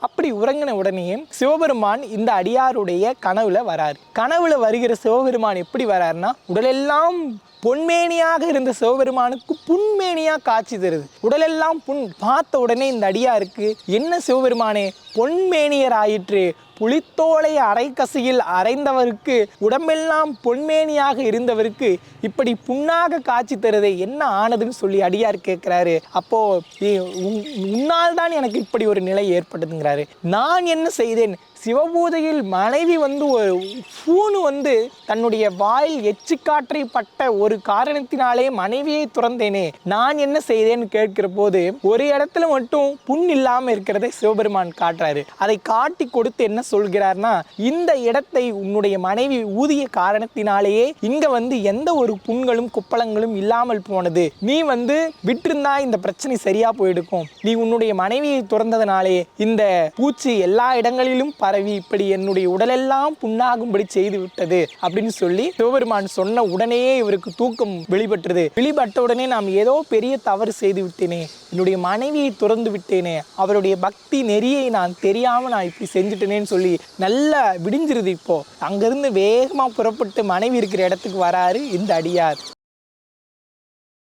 அப்படி உறங்கின உடனே சிவபெருமான் இந்த அடியாருடைய கனவுல வராரு. கனவுல வருகிற சிவபெருமான் எப்படி வராருன்னா உடலெல்லாம் பொன்மேனியாக இருந்த சிவபெருமானுக்கு புன்மேனியா காட்சி தருது. உடலெல்லாம் புண் பார்த்த உடனே இந்த அடியாருக்கு என்ன சிவபெருமானே பொன்மேனியர் ஆயிற்று புலித்தோலை அரைக்கசியில் அரைந்தவருக்கு உடம்பெல்லாம் பொன்மேனியாக இருந்தவருக்கு இப்படி புண்ணாக காட்சி தருதே என்ன ஆனதுன்னு சொல்லி அடியார் கேட்குறாரு. அப்போ உன்னால் தான் எனக்கு இப்படி ஒரு நிலை ஏற்பட்டதுங்கிறாரு. நான் என்ன செய்தேன்? சிவபூதையில் மனைவி வந்து ஒரு பூணு வந்து தன்னுடைய வாயில் எச்சு காற்றை பட்ட ஒரு காரணத்தினாலே மனைவியை துறந்தேனே. நான் என்ன செய்தேன்னு கேட்கிற போது ஒரு இடத்துல மட்டும் புண் இல்லாம இருக்கிறதை சிவபெருமான் காட்டுறாரு. அதை காட்டி கொடுத்து என்ன சொல்கிறார்னா இந்த இடத்தை உன்னுடைய மனைவி ஊதிய காரணத்தினாலேயே இங்க வந்து எந்த ஒரு புண்களும் குப்பளங்களும் இல்லாமல் போனது. நீ வந்து விட்டிருந்தா இந்த பிரச்சனை சரியா போயிருக்கும். நீ உன்னுடைய மனைவியை துறந்ததுனாலே இந்த பூச்சி எல்லா இடங்களிலும் பரவி இப்படி என்னுடைய உடலெல்லாம் புண்ணாகும்படி செய்து விட்டது அப்படின்னு சொல்லி சிவபெருமான் சொன்ன உடனேயே இவருக்கு தூக்கம் வெளிப்பட்டது. வெளிப்பட்ட உடனே நாம் ஏதோ பெரிய தவறு செய்து விட்டேனே என்னுடைய மனைவியை துறந்து விட்டேனே அவருடைய பக்தி நெறியை நான் தெரியாம நான் இப்படி செஞ்சுட்டேனேன்னு சொல்லி நல்லா விடிஞ்சிருது இப்போ. அங்கிருந்து வேகமா புறப்பட்டு மனைவி இருக்கிற இடத்துக்கு வராரு இந்த அடியார்.